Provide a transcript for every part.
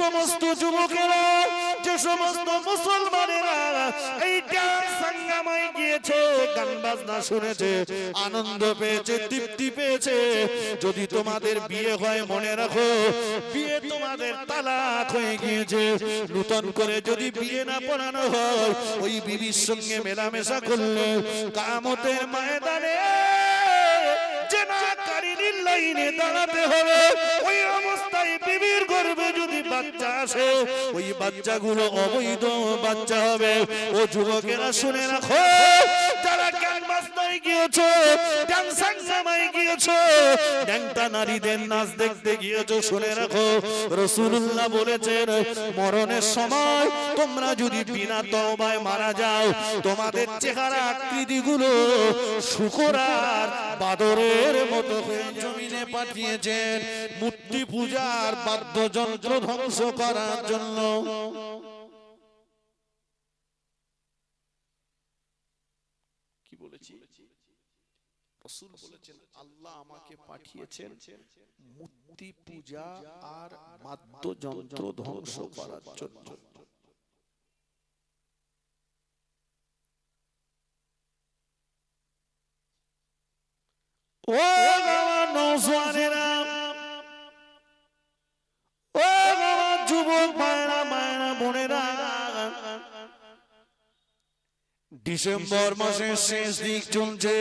সমস্ত যুবকেরা, যে সমস্ত মুসলমানেরা এই ডান্স গিয়েছে, গান বাজনা শুনেছে, আনন্দ পেয়েছে, তৃপ্তি পেয়েছে। যদি তোমাদের বিয়ে হয়, মনে রাখো, বিয়ে তোমাদের তালাক হয়ে গিয়েছে। নূতন করে যদি বিয়ে না পড়ানো হয়, ওই বিবির সঙ্গে মেলামেশা করলে কামতের ময়দানে জেনাকারীর লাইনে দাঁড়াতে হবে। ওই অবস্থায় বিবির যদি বাচ্চা আসে ওই বাচ্চাগুলো অবৈধ বাচ্চা হবে। ও যুবকেরা শুনে রাখো যারা বাস্তায় গিয়েছো গিয়েছো ড্যাংটা নারীদের নাচ দেখতে গিয়েছো, শুনে রাখো। রসুল্লাহ বলেছেন, মরণের সময় তোমরা যদি বিনা তওবায় মারা যাও, তোমাদের চেহারা আকৃতিগুলো শুকরার বাদরের মতো জমিনে পাঠিয়েছেন। মূর্তি পূজার বাদ্যযন্ত্র ধ্বংস করার জন্য। বলেছি রসুল বলেছেন আল্লাহ আমাকে পাঠিয়েছেন মূর্তি পূজা আর বাদ্যযন্ত্র ধ্বংস করার জন্য। ডিসেম্বর মাসের শেষ দিক চলছে।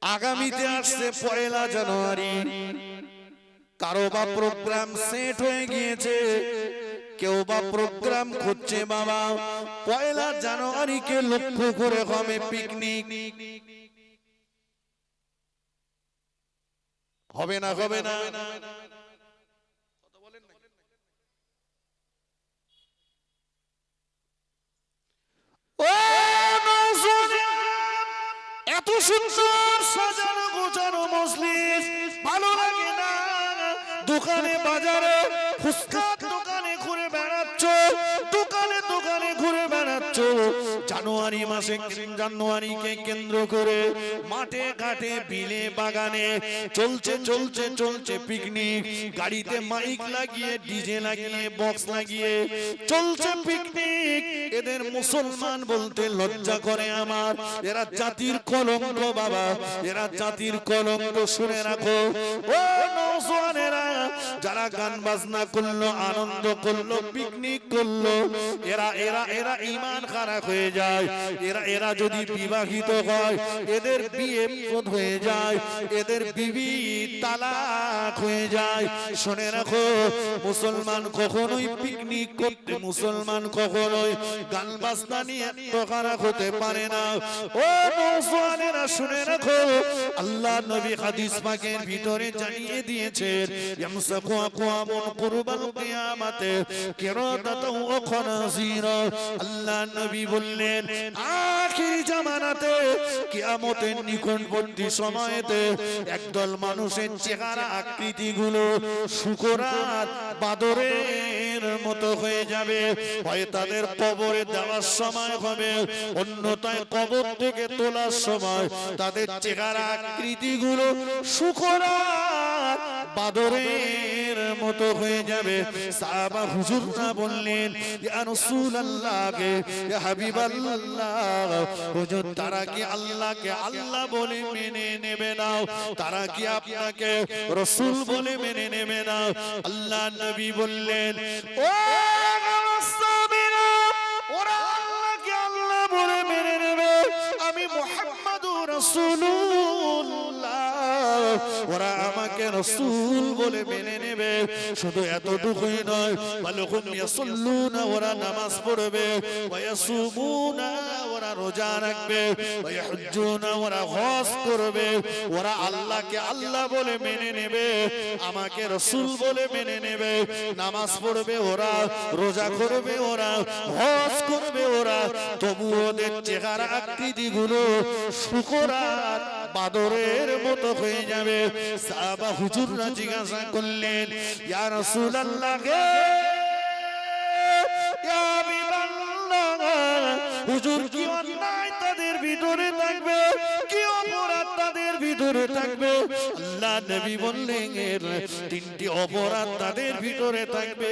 আগামীতে আসছে পয়লা জানুয়ারি। কারও বা প্রোগ্রাম সেট হয়ে গিয়েছে। কেউ বা প্রোগ্রাম খুঁজছে বাবা। পয়লা জানুয়ারিকে লক্ষ্য করে হবে পিকনিক হবে না হবে না। সুন্দর সাজানো গোছানো মজলিস ভালো লাগে না। দোকানে বাজারে ফুচকার জানুয়ারি মাসে জানুয়ারিকে কেন্দ্র করে মাঠে ঘাটে বিলে বাগানে চলছে চলছে চলছে পিকনিক গাড়িতে মাইক লাগিয়ে ডিজে লাগিয়ে বক্স লাগিয়ে চলছে পিকনিক এদের মুসলমান বলতে লজ্জা করে আমার। এরা জাতির কলঙ্ক বাবা। এরা জাতির কলঙ্ক শুনে রাখো। ও নওজোয়ানেরা যারা গান বাজনা করল, আনন্দ করল পিকনিক করল, এরা এরা এরা ইমান খারাপ হয়ে যায়। এরা এরা যদি বিবাহিত হয়, এদের বিয়ে পদ হয়ে যায়, এদের বিবি তালাক হয়ে যায়। শুনে রাখো, মুসলমান কখনোই পিকনিক করতে, মুসলমান কখনোই গান বাজনা নিয়ে খারাপ হতে পারে না। ও মুসলমানেরা শুনে রাখো, আল্লাহ নবী হাদিস পাকের ভিতরে জানিয়ে দিয়েছেন, ইয়ামসাকু আকওয়ামুন কুরবাল কিয়ামাতে কিরাদাতাও ওয়া খানাজিরা। আল্লাহ নবী বললেন, আখির জামানাতে, কিয়ামতের নিকটবর্তী সময়েতে একদল মানুষের চেহারা আকৃতিগুলো শুকরার বাদরের মতো হয়ে যাবে। হয় তাদের কবরে দেওয়ার সময় হবে অন্যতায় কবর থেকে তোলার সময় তাদের চেহারা আকৃতিগুলো শুকরার বাদরের মতো হয়ে যাবে। সাহাবা হুজুররা বললেন ইয়া রাসূলুল্লাহকে ইয়া হাবিবাল্লাহ হুজুর তারা কি আল্লাহকে আল্লাহ বলে মেনে নেবে না তারা কি আপনাকে রাসূল বলে মেনে নেবে না আল্লাহ নবী বললেন ও ওরা আমাকে রসুল বলে মেনে নেবে। শুধু এতটুকুই নয় ওরা নামাজ পড়বে। ওরা রোজা রাখবে ওরা হজ করবে, ওরা আল্লাহকে আল্লাহ বলে মেনে নেবে, আমাকে রসুল বলে মেনে নেবে, নামাজ পড়বে ওরা, রোজা করবে ওরা, হজ করবে ওরা, তবু ওদের চেহারা আকৃতিগুলো শুকরার বাদরের মতো হয়ে যাবে। সাহাবা হুজুররা জিজ্ঞাসা করলেন, ইয়া রাসূলুল্লাহ গে হুজুর কি ভিতরে থাকবে, কি অপরাধ তাদের ভিতরে থাকবে? আল্লাহ নবী বললেন তিনটি অপরাধ তাদের ভিতরে থাকবে।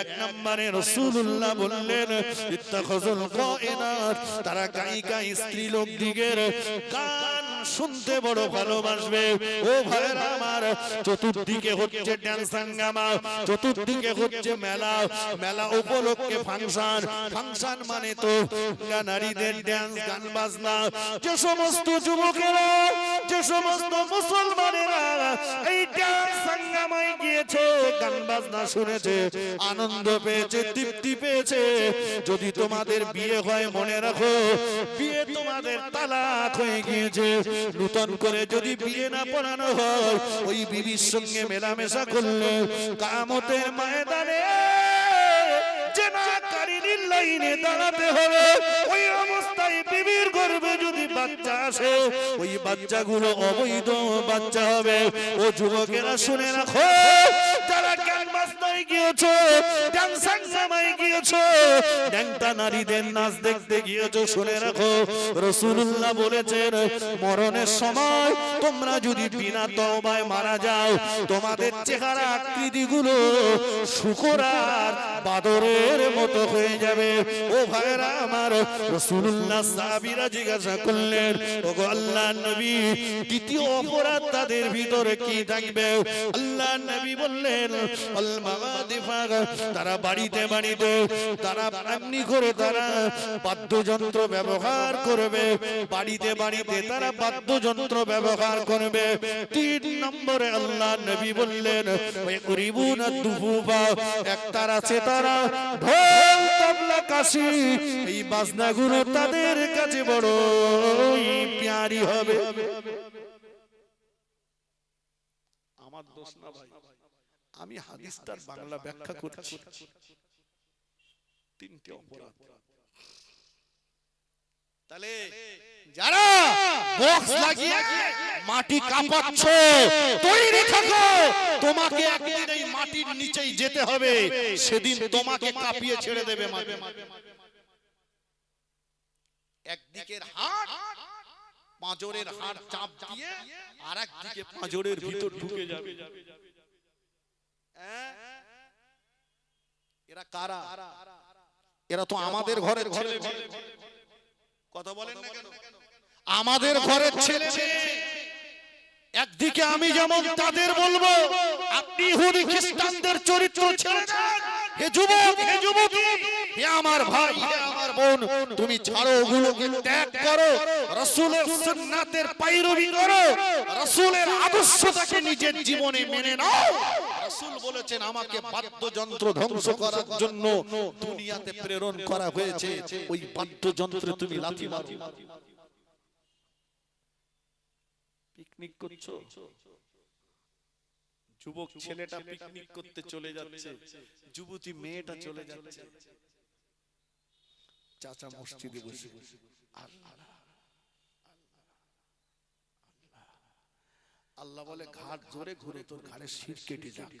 এক নম্বরে রসুল্লাহ বললেন, ইত্তাখাযুল কায়নাত, তারা গায়িকা স্ত্রী লোক দিগের গান শুনতে বড় ভালোবাসবে। ও ভাইরা আমার চতুর্দিকে হচ্ছে ড্যান্স হাঙ্গামা চতুর্দিকে হচ্ছে মেলা মেলা উপলক্ষে ফাংশন। ফাংশন মানে তো নারীদের ড্যান্স গান বাজনা। যে সমস্ত যুবকেরা যে সমস্ত মুসলমানেরা এই ড্যান্স হাঙ্গামায় গিয়েছে গান বাজনা শুনেছে আনন্দ পেয়েছে তৃপ্তি পেয়েছে। যদি তোমাদের বিয়ে হয় মনে রাখো বিয়ে তোমাদের তালাক হয়ে গিয়েছে। নূতন করে যদি বিয়ে না পড়ানো হয়, ওই বিবির সঙ্গে মেলামেশা করলে কামতের ময়দানে অবস্থায় যদি অবৈধ বাচ্চা হবে। ও যুবকেরা শুনে রাখো গিয়েছো? ডান্স জামাই গিয়েছো? ড্যাংটা নারীদের নাচ দেখতে গিয়েছো, শুনে রাখো। রসুল্লাহ বলেছেন, মরণের সময় তোমরা যদি বিনা তওবায় মারা যাও, তোমাদের চেহারা আকৃতিগুলো শুকরার বাদরের মতো হয়ে যাবে। ও ভাইরা আমার রসুল্লাহ সাহাবীরা জিজ্ঞাসা করলেন, ওগো আল্লাহ নবী, দ্বিতীয় অপরাধ তাদের ভিতরে কি থাকবে? আল্লাহ নবী বললেন তারা বাড়িতে বাড়িতে, তারা এমনি করে তারা বাদ্যযন্ত্র ব্যবহার করবে। বাড়িতে বাড়িতে তারা বাদ্যযন্ত্র ব্যবহার করবে। তিন নম্বরে আল্লাহ নবী বললেন একটার আছে তারা ঢোল, তবলা, কাশি, এই বাজনাগুলো তাদের কাছে বড় প্যারি হবে। আমার দোষ না ভাই, আমি হাদিসটার বাংলা ব্যাখ্যা করছি। তিনটে অপরাধ। তাহলে যারা বক্স লাগিয়ে মাটি কাঁপাচ্ছ তৈরি থাকো। তোমাকে একদিন এই মাটির নিচেই যেতে হবে। সেদিন তোমাকে কাঁপিয়ে ছেড়ে দেবে মাটি। একদিকের হাড় পাঁজরের হাড় চাপ দিয়ে আর একদিকে পাঁজরের ভিতর ঢুকে যাবে? এরা কারা? এরা তো আমাদের ঘরের ছেলে। কথা বলেন না কেন? আমাদের ঘরের ছেলে। একদিকে আমি যেমন তাদের বলব আপনি ইহুদি খ্রিস্টানদের চরিত্র ছেড়ে হে যুবক হে যুবতী হে আমার ভাই হে আমার বোন তুমি ছাড়ো ওগুলোকে ত্যাগ করো রাসূলের সুন্নাতের পাইরবি করো রাসূলের আদর্শটাকে নিজের জীবনে মেনে নাও। রাসূল বলেছেন আমাকে বাদ্যযন্ত্র ধ্বংস করার জন্য দুনিয়াতে প্রেরণ করা হয়েছে। ওই বাদ্যযন্ত্রে তুমি লাথি মারো। পিকনিক করছ? যুবক ছেলেটা পিকনিক করতে চলে যাচ্ছে। যুবতী মেয়েটা চলে যাচ্ছে। চাচা মসজিদে বসে। আল্লাহ আল্লাহ বলে ঘাট জোরে ঘুরে তোর ঘাড়ে শির কেটে যাক।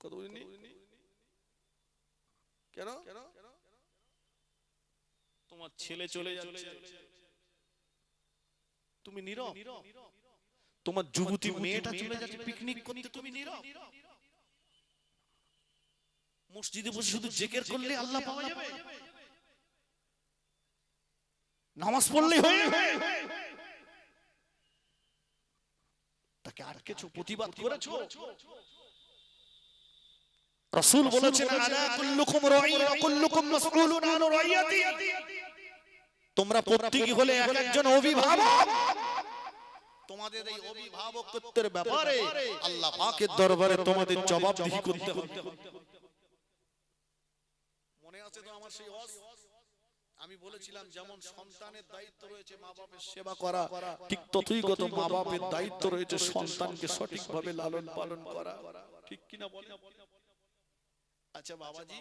কত বুঝিনি কেন? তোমার ছেলে চলে যাচ্ছে। তুমি নীরব। তোমার যুবতী মেয়েটা চলে যাচ্ছে পিকনিক করতে তুমি নীরব। মসজিদে বসে শুধু জেকের করলে আল্লাহ পাওয়া যাবে? নামাজ পড়লেই হয়ে যাবে তাকে আর কিছু প্রতিবাদ করেছ? রাসূল বলেছেন আলা কুল্লুকুম রাঈন ওয়া কুল্লুকুম মাসউলুন আন রাইয়াতি। তোমরা প্রত্যেকই হলে এক একজন অভিভাবক। তোমাদের এই অভিভাবকত্বের ব্যাপারে আল্লাহ পাকের দরবারে তোমাদের জবাবদিহি করতে হবে। মনে আছে তো আমার সেই ওয়াজ আমি বলেছিলাম যেমন সন্তানের দায়িত্ব রয়েছে মা বাপের সেবা করা। ঠিক ততই গত মা বাপের দায়িত্ব রয়েছে সন্তানকে সঠিকভাবে লালন পালন করা। ঠিক কিনা বলে? আচ্ছা বাবাজি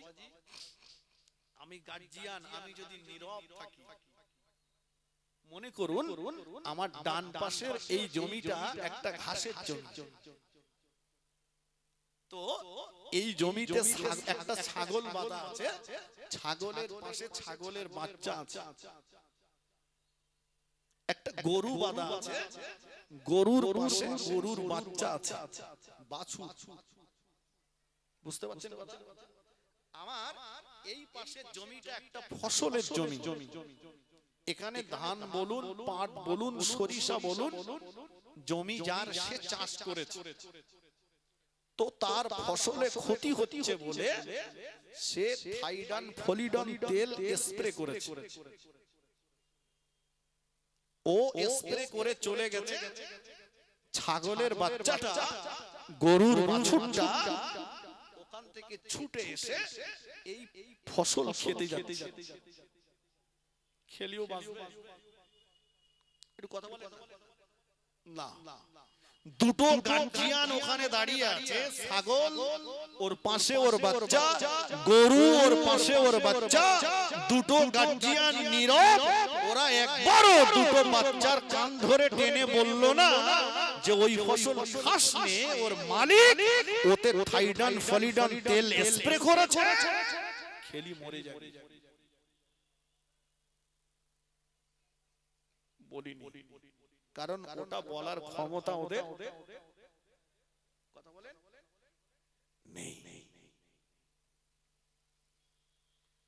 আমি গার্জিয়ান আমি যদি নীরব থাকি। মনে করুন আমার ডান পাশের এই জমিটা একটা ঘাসের জমি। তো এই জমিতে একটা ছাগল বাঁধা আছে। ছাগলের পাশে ছাগলের বাচ্চা আছে। একটা গরু বাঁধা আছে। গরুর পাশে গরুর বাচ্চা আছে। বাছু। বুঝতে পারছেন কথা? আমার এই পাশে জমিটা একটা ফসলের জমি। এখানে ধান বলুন পাট বলুন সরিষা বলুন জমি যার সে চাষ করেছে। তো তার ফসলে ক্ষতি হচ্ছে বলে সে থাইডান ফলিডন তেল স্প্রে করেছে। ও স্প্রে করে চলে গেছে। ছাগলের বাচ্চাটা গরুর বাছুরটা ওখান থেকে ছুটে এসে এই ফসল খেতে যাচ্ছে। খেলিও বাঁচবে। একটু কথা বলে। না। দুটো গার্জিয়ান ওখানে দাঁড়িয়ে আছে ছাগল ওর পাশে ওর বাচ্চা গরু ওর পাশে ওর বাচ্চা দুটো গার্জিয়ান নীরব ওরা একবারও দুটো বাচ্চার কান ধরে টেনে বলল না যে ওই ফসল খাস ওর মালিক। ওতে থাইডান ফলিডান তেল স্প্রে করেছে। খেলি মরে যাবে। বলিনি। কারণ ওটা বলার ক্ষমতা ওদের কথা বলেন? নেই।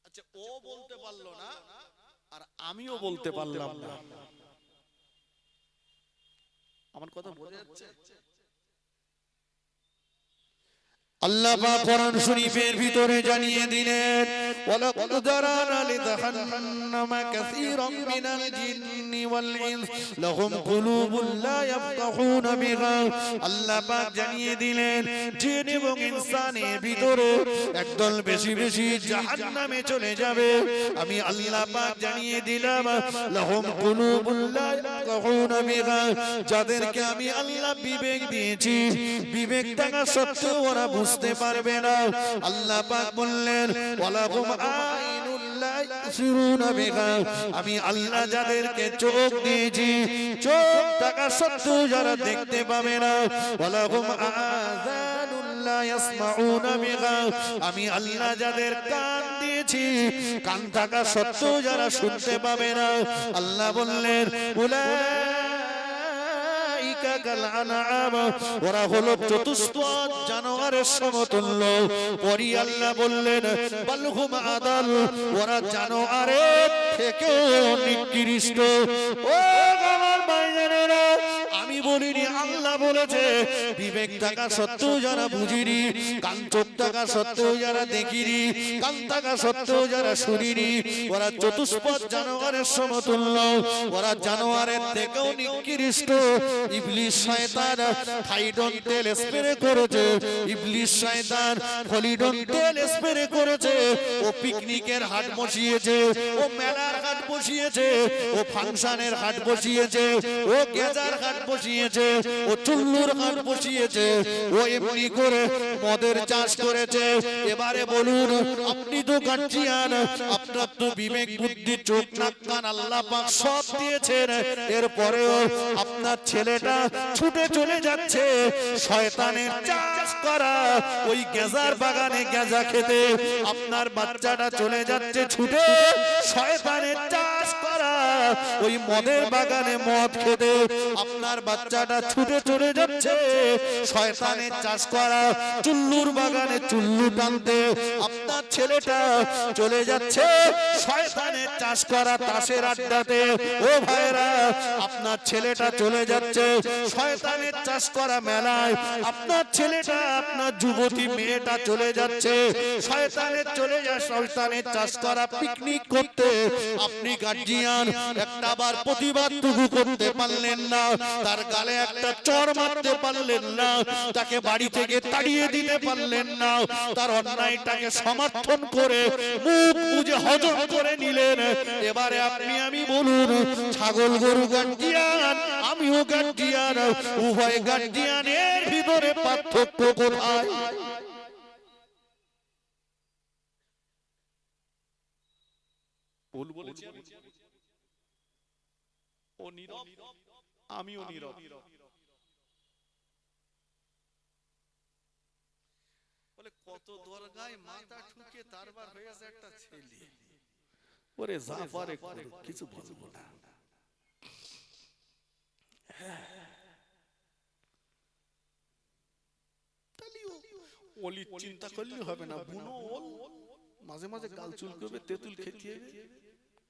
আচ্ছা ও বলতে পারল না আর আমিও বলতে পারলাম না। আমার কথা বোঝা যাচ্ছে। আল্লাহ পাক কোরআন শরীফের ভিতরে জানিয়ে দিলেন ওয়ালাকাদ দারানা লিজাহান্নামা কাসীরাম মিনাল জিন্নি ওয়াল ইনস লাহুম কুলুবুন লা ইয়াফকাহুনা বিহা আল্লাহ পাক জানিয়ে দিলেন জিন এবং ইনসানের ভিতরে একদল বেশি বেশি জাহান্নামে চলে যাবে আমি আল্লাহ পাক জানিয়ে দিলাম লাহুম কুলুবুন লা ইয়াফকাহুনা বিহা যাদেরকে আমি আল্লাহ বিবেক দিয়েছি বিবেক থাকা সত্ত্বেও ওরা বুঝতে পারবে না। আল্লাহ পাক বললেন, ওয়ালাহুম আইনুল লা ইউসিরুনা বিহা। আমি আল্লাহ যাদেরকে চোখ দিয়েছি চোখ থাকা সত্ত্বেও যারা দেখতে পাবে না, ওয়ালাহুম আযানুল লা ইয়াসমাউনা বিহা। আমি আল্লাহ যাদের কান দিয়েছি কান থাকা সত্ত্বেও যারা শুনতে পাবে না, আল্লাহ বললেন উলাইকা কাল আনআম। ওরা হলো চতুষ্পদ জানোয়ারের সমতুল্য। পরি আল্লাহ বললেন, বালহুম আদাল, ওরা জানোয়ারের থেকেও নিকৃষ্ট। ও আমার ভাইজানেরা আমি বলিনি আল্লাহ বলেছে, বিবেক থাকা সত্ত্বেও যারা বুঝিনি কান চোখ থাকা সত্ত্বেও যারা দেখিনি, কান থাকা সত্ত্বেও যারা শুনিনি, ওরা চতুষ্পদ জানোয়ারের সমতুল্য, ওরা জানোয়ারের থেকেও নিকৃষ্ট। ইবলিশ শয়তান থাইডন তেল স্প্রে করেছে ইবলিশ শয়তান ফলিডন তেল স্প্রে করেছে, ও পিকনিকের হাট বসিয়েছে, ও মেলার হাট বসিয়েছে, ও ফাংশনের হাট বসিয়েছে, ও গেজার হাট বসিয়েছে। ও চুল্লুর হাট বসিয়েছে, ও এমনি করে মদের চাষ করেছে। এবারে বলুন, আপনি তো গার্জিয়ান, আপনার তো বিবেক, বুদ্ধি, চোখ, নাক, কান আল্লাহ পাক সব দিয়েছেন। এরপরেও আপনার ছেলেটা ছুটে চলে যাচ্ছে। শয়তানের চাষ করা, ওই গেজার বাগানে গেজা খেতে। আপনার বাচ্চাটা চলে যাচ্ছে ছুটে, শয়তানের চাষ করা। ওই মদের বাগানে মদ খেতে আপনার বাচ্চাটা ছুটে চলে যাচ্ছে। শয়তানের চাষ করা চুল্লুর বাগানে চুল্লু টানতে আপনার ছেলেটা চলে যাচ্ছে। শয়তানের চাষ করা তাসের আড্ডাতে। ও ভাইরা আপনার ছেলেটা চলে যাচ্ছে। শয়তানের চাষ করা মেলায় আপনার ছেলেটা, আপনার যুবতী মেয়েটা চলে যাচ্ছে। শয়তানের চলে যায় শয়তানের চাষ করা পিকনিক করতে। আপনি গার্জিয়ান একটা বার প্রতিবাদটুকু করতে পারলেন না। তার গালে একটা চর মারতে পারলেন না। তাকে বাড়ি থেকে তাড়িয়ে দিতে পারলেন না। তার অন্যায়টাকে সমর্থন করে মুখ বুঝে হজম করে নিলেন। এবারে আপনি আমি বলুন, ছাগল গরু গার্জিয়ান, আমিও গার্জিয়ান, উভয় গার্জিয়ানের ভিতরে পার্থক্য কোথায়? বলেছি? ও নীরব। আমিও নীরব। বলে কত দরগায় মাথা ঠুকে তারবার হয়েছে একটা ছেলে। ওরে যা পারে কিছু বলব না। চিন্তা করলে হবে না বুনো ওল। মাঝে মাঝে গাল চুলকবে তেঁতুল খেতে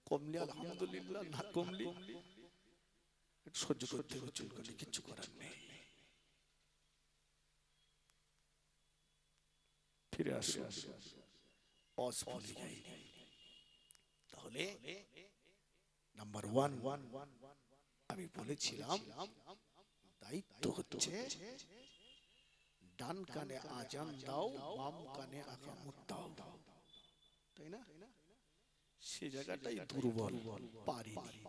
কমলি আলহামদুলিল্লাহ না কমলি। সহ্য করতে হবে চুলকনি কিচ্ছু করার নেই। ফিরে আসো যায়নি তাহলে নাম্বার ওয়ান ওয়ান আমি বলেছিলাম, দায়িত্ব হচ্ছে ডান কানে আজান দাও, বাম কানে আকামত দাও তাই না? সে জায়গাটাই দুর্বল, পারিনি।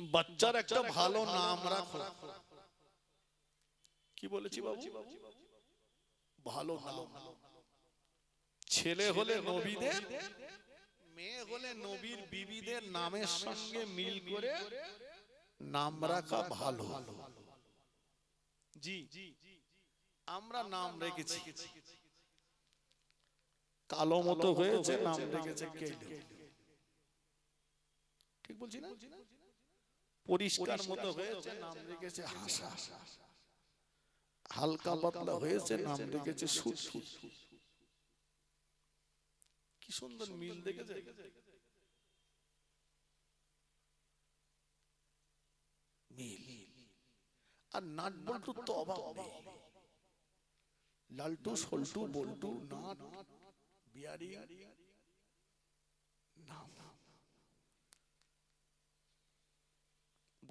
বাচ্চার একটা ভালো নাম রাখো। কি বলেছি বাবু? ভালো নাম। ছেলে হলে নবীদের মেয়ে হলে নবীর বিবিদের নামের সঙ্গে মিল করে নাম রাখা ভালো। জি। আমরা নাম রেখেছি। কালো মতো হয়েছে নাম রেখেছে ঠিক বলছি না? পরিষ্কার মতো হয়েছে নাম রেখেছে হাসা। হালকা পাতলা হয়েছে নাম রেখেছে সুট কি সুন্দর মিল দেখেছে? মিল। আর নাট বল্টু তো অভাব নেই। লালটু সল্টু বল্টু নাট বিয়ারি। নাম।